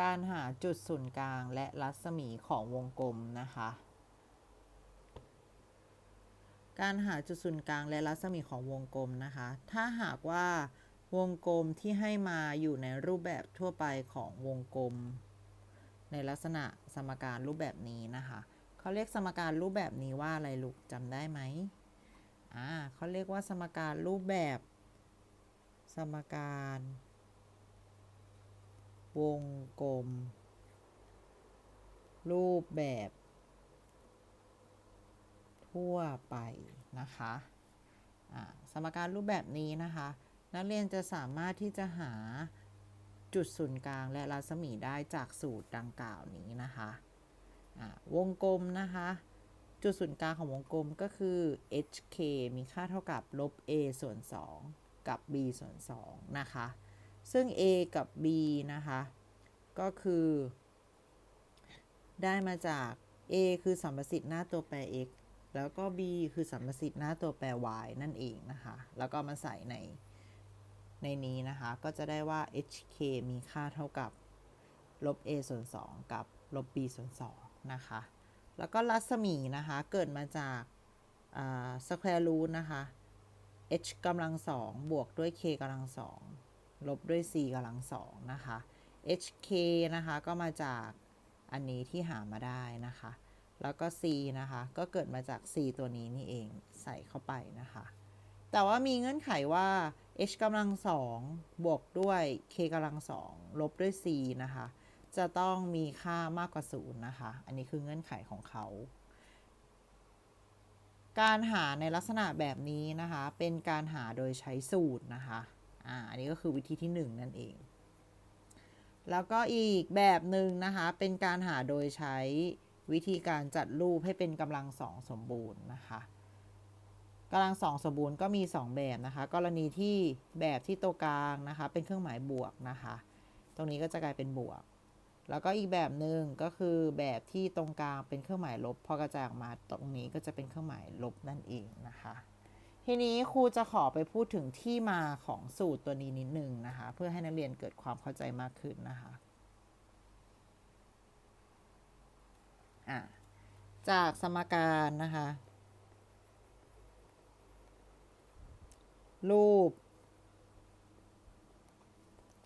การหาจุดศูนย์กลางและรัศมีของวงกลมนะคะ การหาจุดศูนย์กลางและรัศมีของวงกลมนะคะ ถ้าหากว่าวงกลมที่ให้มาอยู่ในรูปแบบทั่วไปของวงกลม ในลักษณะสมการรูปแบบนี้นะคะเขาเรียกสมการรูปแบบนี้ว่าอะไรลูกจำได้ไหมอ่าเขาเรียกว่าสมการรูปแบบ สมการ วงกลม รูปแบบ ทั่วไปนะคะสมการรูปแบบนี้นะคะ นักเรียนจะสามารถที่จะหาจุดศูนย์กลางและรัศมีได้จากสูตรดังกล่าวนี้นะคะอ่าวงกลมนะคะ จุดศูนย์กลางของวงกลมก็คือ hk มีค่าเท่ากับลบ a ส่วน 2 กับ b ส่วน2นะคะ ซึ่ง a กับ b นะคะ ก็คือ ได้มาจาก a คือสัมประสิทธิ์หน้าตัวแปร x แล้วก็ b คือสัมประสิทธิ์หน้าตัวแปร y นั่นเองนะคะ แล้วก็มาใส่ใน ในนี้นะคะ ก็จะได้ว่า hk มีค่าเท่ากับ ลบ a ส่วน 2 กับ ลบ b ส่วน 2 นะคะ แล้วก็รัศมีนะคะ เกิดมาจากสแควร์รูทนะคะ h กำลังสองบวกด้วย k กำลังสอง ลบด้วย c กำลังสองนะคะ hk นะคะก็มาจากอันนี้ที่หามาได้นะคะ แล้วก็ c นะคะก็เกิดมาจาก c ตัวนี้นี่เองใส่เข้าไปนะคะ แต่ว่ามีเงื่อนไขว่า h กำลังสองบวกด้วย k กำลังสองลบด้วย c นะคะ จะต้องมีค่ามากกว่า0นะคะ อันนี้คือเงื่อนไขของเขาการหาในลักษณะแบบนี้นะคะ เป็นการหาโดยใช้สูตรนะคะ อ่าอันนี้ก็คือวิธีที่ 1 นั่นเอง แล้วก็อีกแบบหนึ่งนะคะ เป็นการหาโดยใช้วิธีการจัดรูปให้เป็นกำลังสองสมบูรณ์นะคะกำลังสองสมบูรณ์ก็มี 2 แบบนะคะ กรณีที่แบบที่ตัวกลางนะคะ เป็นเครื่องหมายบวกนะคะ ตรงนี้ก็จะกลายเป็นบวก แล้วก็อีกแบบหนึ่งก็คือแบบที่ตรงกลางเป็นเครื่องหมายลบ พอกระจายออกมาตรงนี้ก็จะเป็นเครื่องหมายลบนั่นเองนะคะ ทีนี้ครูจะขอไปพูดถึงที่มาของสูตรตัวนี้นิดนึงนะคะ เพื่อให้นักเรียนเกิดความเข้าใจมากขึ้นนะคะะจากสมการนะคะ รูป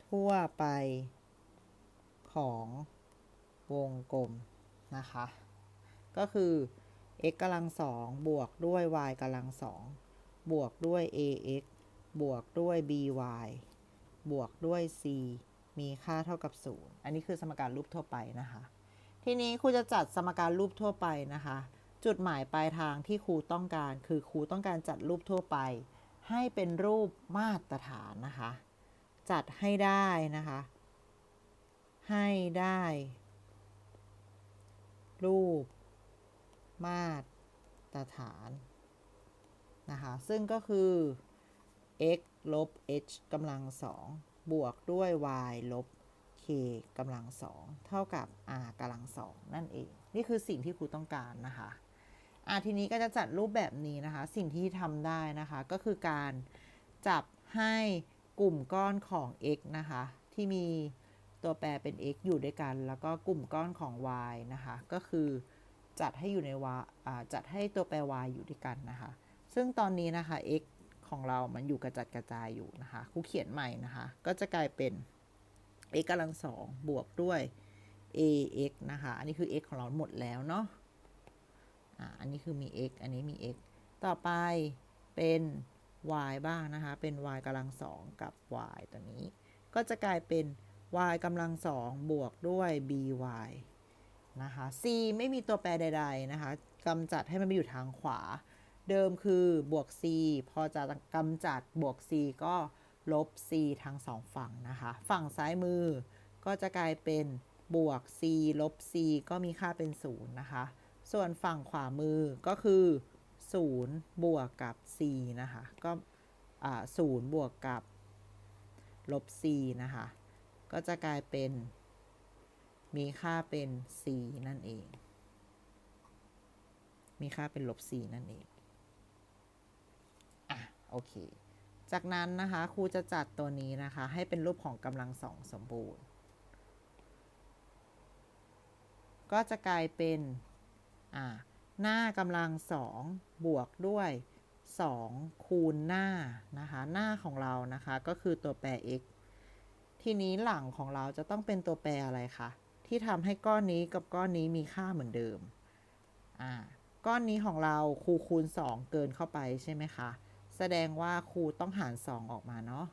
ทั่วไปของวงกลมนะคะ ก็คือ x กำลังสองบวกด้วย y กำลังสอง บวกด้วย ax บวกด้วย by บวกด้วย c มีค่าเท่ากับ 0 อันนี้คือสมการรูปทั่วไปนะคะ ทีนี้ครูจะจัดสมการรูปทั่วไปนะคะ จุดหมายปลายทางที่ครูต้องการ คือครูต้องการจัดรูปทั่วไป ให้เป็นรูปมาตรฐานนะคะ จัดให้ได้นะคะ ให้ได้ รูปมาตรฐาน นะคะซึ่งก็คือ x ลบ h กำลังสองบวกด้วย y ลบ k กำลังสองเท่ากับ r กำลังสองนั่นเอง นี่คือสิ่งที่ครูต้องการนะคะอะทีนี้ก็จะจัดรูปแบบนี้นะคะ สิ่งที่ทำได้นะคะก็คือการจับให้กลุ่มก้อนของ x นะคะ ที่มีตัวแปรเป็น x อยู่ด้วยกัน แล้วก็กลุ่มก้อนของ y นะคะ ก็คือจัดให้อยู่ใน y อ่าจัดให้ตัวแปร y อยู่ด้วยกันนะคะ ซึ่งตอนนี้นะคะ x ของเรามันอยู่กระจัดกระจายอยู่นะคะครูเขียนใหม่นะคะ ก็จะกลายเป็น x กำลังสองบวกด้วย ax นะคะ อันนี้คือ x ของเราหมดแล้วเนาะอ่าอันนี้คือมี x อันนี้มี x ต่อไปเป็น y บ้างนะคะ เป็น y กำลังสองกับ y ตัวนี้ ก็จะกลายเป็น y กำลังสองบวกด้วย by นะคะ c ไม่มีตัวแปรใด ๆ นะคะกำจัดให้มันไปอยู่ทางขวา เดิมคือบวก c พอจะกำจัดบวก c ก็ลบ c ทั้งสองฝั่งนะคะ ฝั่งซ้ายมือก็จะกลายเป็นบวก c ลบ c ก็มีค่าเป็น 0 นะคะ ส่วนฝั่งขวามือก็คือ 0 บวกกับ c นะคะ ก็ศูนย์บวกกับลบ c นะคะ ก็จะกลายเป็น มีค่าเป็น c นั่นเอง มีค่าเป็นลบ c นั่นเอง โอเค จากนั้นนะคะครูจะจัดตัวนี้นะคะ ให้เป็นรูปของกำลังสองสมบูรณ์ ก็จะกลายเป็นหน้ากำลังสองบวกด้วย2คูณหน้านะคะหน้าของเรานะคะก็คือตัวแปร x ทีนี้หลังของเราจะต้องเป็นตัวแปรอะไรคะที่ทำให้ก้อนนี้กับก้อนนี้มีค่าเหมือนเดิมอ่าก้อนนี้ของเราครูคูณ 2 เกินเข้าไปใช่ไหมคะ แสดงว่าครูต้องหาร 2 ออกมาเนาะ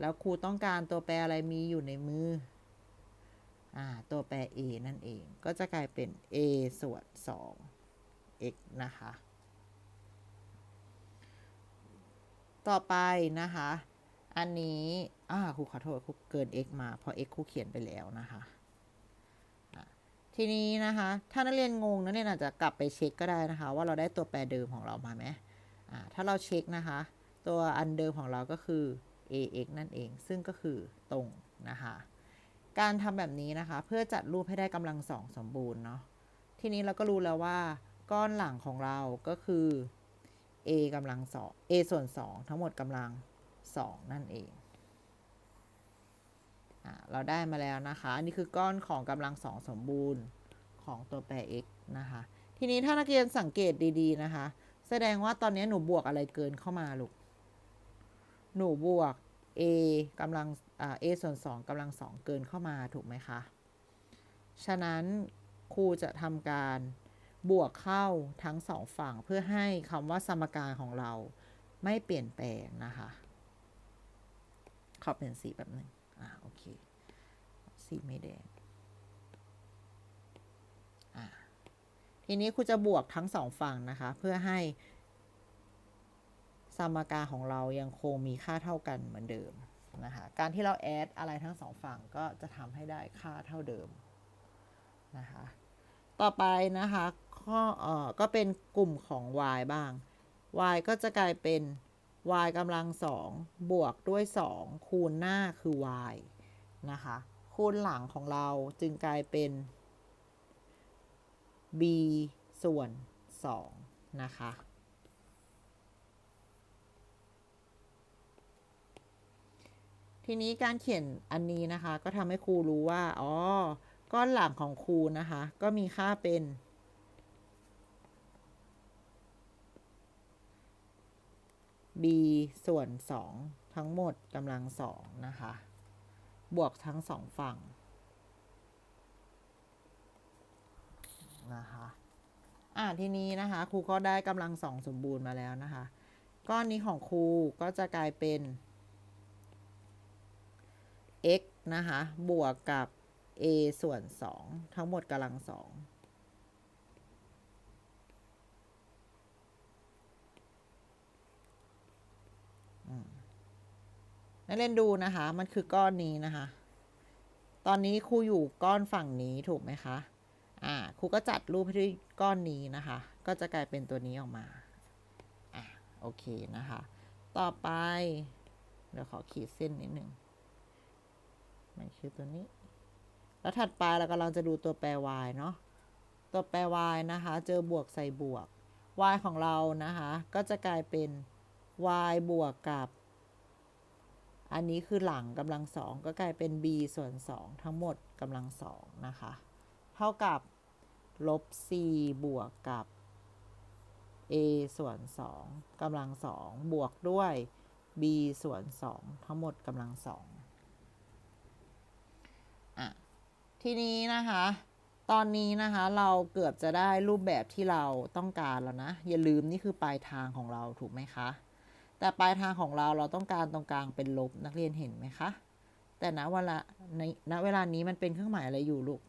แล้วครูต้องการตัวแปรอะไรมีอยู่ในมือ อ่า ตัวแปร a นั่นเอง ก็จะกลายเป็น a ส่วน 2 x นะคะ ต่อไปนะคะ อันนี้ อ่า ครูขอโทษ ครูเกิน x มา เพราะ x ครูเขียนไปแล้วนะคะทีนี้นะคะ ถ้านักเรียนงงนักเรียนอาจจะกลับไปเช็คก็ได้นะคะ ว่าเราได้ตัวแปรเดิมของเรามาไหม ถ้าเราเช็คนะคะ ตัวอันเดิมของเราก็คือ ax นั่นเอง ซึ่งก็คือตรงนะคะ การทำแบบนี้นะคะ เพื่อจัดรูปให้ได้กำลังสองสมบูรณ์เนาะ ทีนี้เราก็รู้แล้วว่า ก้อนหลังของเราก็คือ a กำลังสอง a ส่วน 2 ทั้งหมดกำลัง 2 นั่นเองอเราได้มาแล้วนะคะอันนี้คือก้อนของกำลังสองสมบูรณ์ของตัวแปร x นะคะ ทีนี้ถ้านักเรียนสังเกตดีๆนะคะ แสดงว่าตอนนี้หนูบวกอะไรเกินเข้ามาลูก หนูบวก a กำลังอ่า a ส่วน2กำลัง2เกินเข้ามาถูกไหมคะ ฉะนั้นครูจะทำการบวกเข้าทั้งสองฝั่งเพื่อให้คำว่าสมการของเราไม่เปลี่ยนแปลงนะคะ ขอเปลี่ยนสีแบบหนึ่งอ่าโอเค สีไม่แดงอ่า ทีนี้ครูจะบวกทั้งสองฝั่งนะคะ เพื่อให้สมการของเรายังคงมีค่าเท่ากันเหมือนเดิมนะคะ การที่เราแอดอะไรทั้งสองฝั่งก็จะทำให้ได้ค่าเท่าเดิมนะคะ ต่อไปนะคะข้อเอ่อก็เป็นกลุ่มของ y บ้าง y ก็จะกลายเป็น y กำลังสองบวกด้วย 2 คูณหน้าคือ y นะคะ คูณหลังของเราจึงกลายเป็น b ส่วน 2 นะคะ ทีนี้การเขียนอันนี้นะคะ ก็ทำให้ครูรู้ว่า อ๋อ ก้อนหลังของครูนะคะ ก็มีค่าเป็น b ส่วน 2 ทั้งหมดกำลังสองนะคะ บวกทั้งสองฝั่ง นะคะ อ่าทีนี้นะคะครูก็ได้กำลังสองสมบูรณ์มาแล้วนะคะ ก้อนนี้ของครูก็จะกลายเป็น x นะคะ บวกกับ a ส่วน 2 ทั้งหมดกำลังสองนักเรียนดูนะคะ มันคือก้อนนี้นะคะ ตอนนี้ครูอยู่ก้อนฝั่งนี้ถูกไหมคะ อ่าครูก็จัดรูปให้ด้วยก้อนนี้นะคะ ก็จะกลายเป็นตัวนี้ออกมาอ่าโอเคนะคะ ต่อไปเดี๋ยวขอขีดเส้นนิดหนึ่งมันคือตัวนี้ แล้วถัดไปเรากำลังจะดูตัวแปร y เนาะตัวแปร y นะคะ เจอบวกใส่บวก y ของเรานะคะ ก็จะกลายเป็น y บวกกับ อันนี้คือหลังกำลังสองก็กลายเป็น b ส่วน 2 ทั้งหมดกำลังสองนะคะ เท่ากับ ลบ c บวกกับ a ส่วน2กำลังสองบวกด้วย b ส่วน2ทั้งหมดกำลังสองอะทีนี้นะคะ ตอนนี้นะคะ เราเกือบจะได้รูปแบบที่เราต้องการแล้วนะ อย่าลืมนี่คือปลายทางของเราถูกไหมคะ แต่ปลายทางของเราเราต้องการตรงกลางเป็นลบนักเรียนเห็นไหมคะ แต่ณเวลาในณเวลานี้มันเป็นเครื่องหมายอะไรอยู่ลูก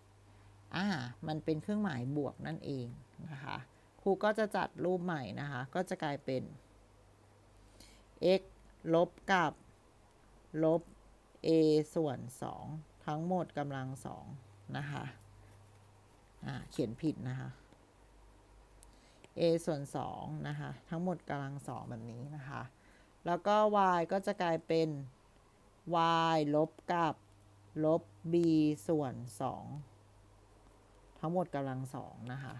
อ่ามันเป็นเครื่องหมายบวกนั่นเองนะคะครูก็จะจัดรูปใหม่นะคะ ก็จะกลายเป็น x ลบกับ ลบ a ส่วน 2 ทั้งหมดกำลังสองนะคะอ่าเขียนผิดนะคะ a ส่วน2นะคะ ทั้งหมดกำลังสองแบบนี้นะคะ แล้วก็ y ก็จะกลายเป็น y ลบกับ ลบ b ส่วน 2 ทั้งหมดกำลังสองนะคะ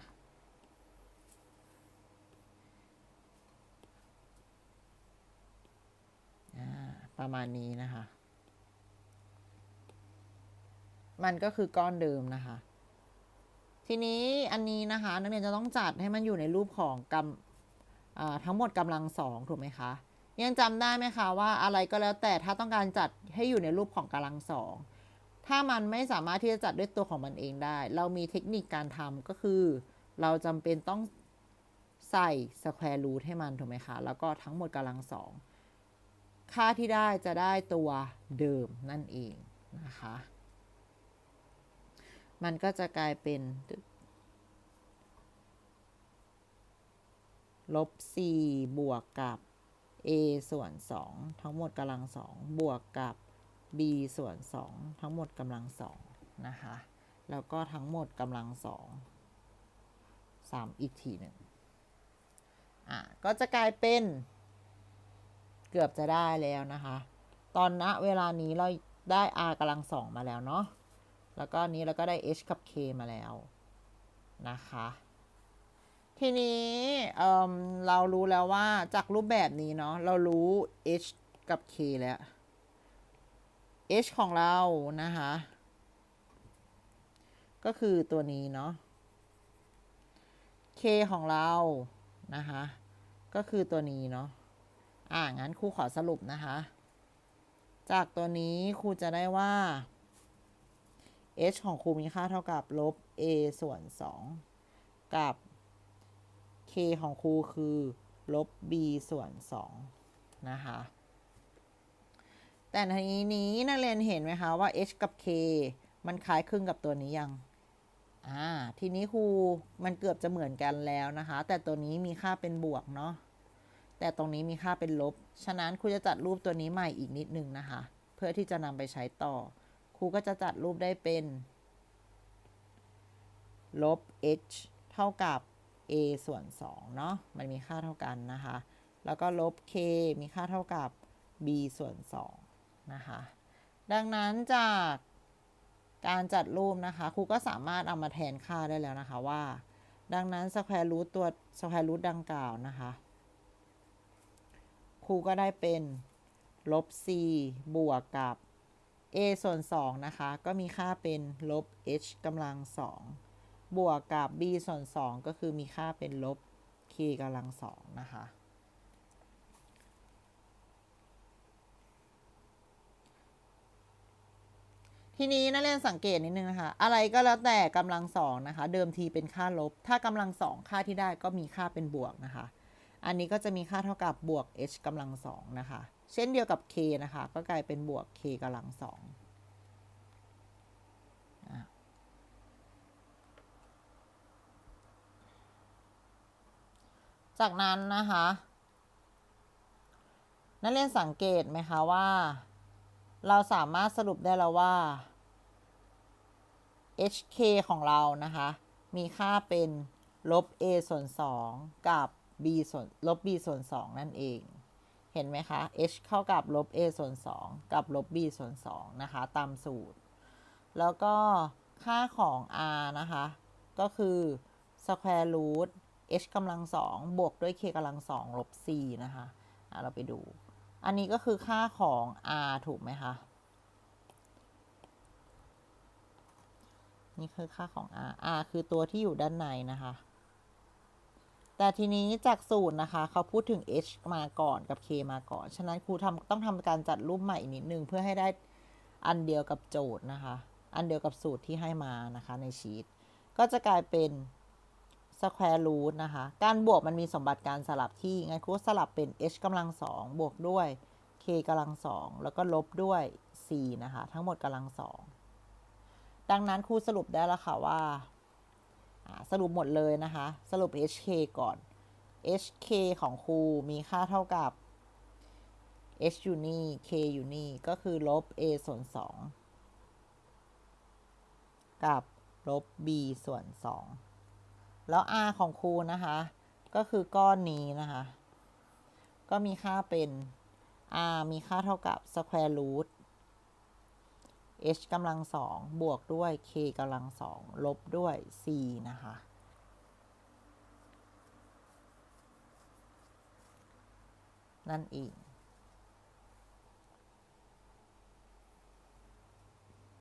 ประมาณนี้นะคะ มันก็คือก้อนเดิมนะคะ ทีนี้อันนี้นะคะนักเรียนจะต้องจัดให้มันอยู่ในรูปของกำทั้งหมดกำลังสองถูกไหมคะยังจำได้ไหมคะว่าอะไรก็แล้วแต่ถ้าต้องการจัดให้อยู่ในรูปของกำลังสอง ถ้ามันไม่สามารถที่จะจัดด้วยตัวของมันเองได้ เรามีเทคนิคการทำก็คือ เราจำเป็นต้องใส่ square root ให้มันถูกไหมคะ แล้วก็ทั้งหมดกำลังสองค่าที่ได้จะได้ตัวเดิมนั่นเองนะคะ มันก็จะกลายเป็นลบ 4 บวกกับ a ส่วน 2 ทั้งหมดกำลังสองบวกกับ b ส่วน 2 ทั้งหมดกำลังสองนะคะ แล้วก็ทั้งหมดกำลังสองสามอีกทีหนึ่งอะก็จะกลายเป็นเกือบจะได้แล้วนะคะ ตอนณเวลานี้เราได้ r กำลังสองมาแล้วเนาะ แล้วก็นี้เราก็ได้ h กับ k มาแล้วนะคะ ทีนี้เเรารู้แล้วว่าจากรูปแบบนี้เนาะ เรารู้ h กับ k แล้ว h ของเรา นะคะ ก็คือตัวนี้เนาะ k ของเรา นะคะ ก็คือตัวนี้เนาะ อ่า งั้นครูขอสรุปนะคะ จากตัวนี้ครูจะได้ว่า h ของครูมีค่าเท่ากับลบ a ส่วน 2 กับ k ของครูคือลบ b ส่วน 2 นะคะ แต่ทีนี้นักเรียนเห็นไหมคะว่า h กับ k มันคล้ายคลึงกับตัวนี้ยัง อ่า ทีนี้ครูมันเกือบจะเหมือนกันแล้วนะคะ แต่ตัวนี้มีค่าเป็นบวกเนาะ แต่ตรงนี้มีค่าเป็นลบ ฉะนั้นครูจะจัดรูปตัวนี้ใหม่อีกนิดนึงนะคะ เพื่อที่จะนำไปใช้ต่อ ครูก็จะจัดรูปได้เป็น ลบ h เท่ากับ a ส่วน2เนาะ มันมีค่าเท่ากันนะคะ แล้วก็ลบ k มีค่าเท่ากับ b ส่วน2 นะคะ ดังนั้นจากการจัดรูปนะคะครูก็สามารถเอามาแทนค่าได้แล้วนะคะว่า ดังนั้นสแควร์รูทตัวสแควร์รูทดังกล่าวนะคะครูก็ได้เป็นลบ c บวกกับ a ส่วน 2 นะคะ ก็มีค่าเป็นลบ h กำลัง 2 บวกกับ b ส่วน 2 ก็คือมีค่าเป็นลบ k กำลัง 2 นะคะ ทีนี้นักเรียนสังเกตนิดนึงนะคะ อะไรก็แล้วแต่กำลังสองนะคะ เดิมทีเป็นค่าลบ ถ้ากำลังสองค่าที่ได้ก็มีค่าเป็นบวกนะคะ อันนี้ก็จะมีค่าเท่ากับบวก h กำลังสองนะคะ เช่นเดียวกับ k นะคะ ก็กลายเป็นบวก k กำลังสองจากนั้นนะคะ นักเรียนสังเกตไหมคะว่า เราสามารถสรุปได้แล้วว่า hk ของเรานะคะ มีค่าเป็นลบ a ส่วน 2 กับ b ส่วนลบ b ส่วน 2 นั่นเอง เห็นไหมคะ h เข้ากับลบ a ส่วน 2 กับลบ b ส่วน 2 นะคะ ตามสูตร แล้วก็ค่าของ r นะคะ ก็คือ square root h กำลังสองบวกด้วย k กำลังสองลบ c นะคะะเราไปดู อันนี้ก็คือค่าของ r ถูกไหมคะ นี่คือค่าของ r r คือตัวที่อยู่ด้านในนะคะ แต่ทีนี้จากสูตรนะคะ เขาพูดถึง h มาก่อนกับ k มาก่อน ฉะนั้นครูทำต้องทำการจัดรูปใหม่นิดนึง เพื่อให้ได้อันเดียวกับโจทย์นะคะ อันเดียวกับสูตรที่ให้มานะคะในชีตก็จะกลายเป็น สแควร์รูทนะคะ การบวกมันมีสมบัติการสลับที่งั้นครูสลับเป็น h กำลังสองบวกด้วย k กำลังสองแล้วก็ลบด้วย c นะคะ ทั้งหมดกำลังสองดังนั้นครูสรุปได้แล้วค่ะว่า สรุปหมดเลยนะคะ สรุป hk ก่อน hk ของครูมีค่าเท่ากับ h อยู่นี่ k อยู่นี่ ก็คือลบ a ส่วน2กับลบ b ส่วน2 แล้ว r ของครูนะคะ ก็คือก้อนนี้นะคะ ก็มีค่าเป็น r มีค่าเท่ากับ square root h กำลังสองบวกด้วย k กำลังสองลบด้วย c นะคะนั่นเอง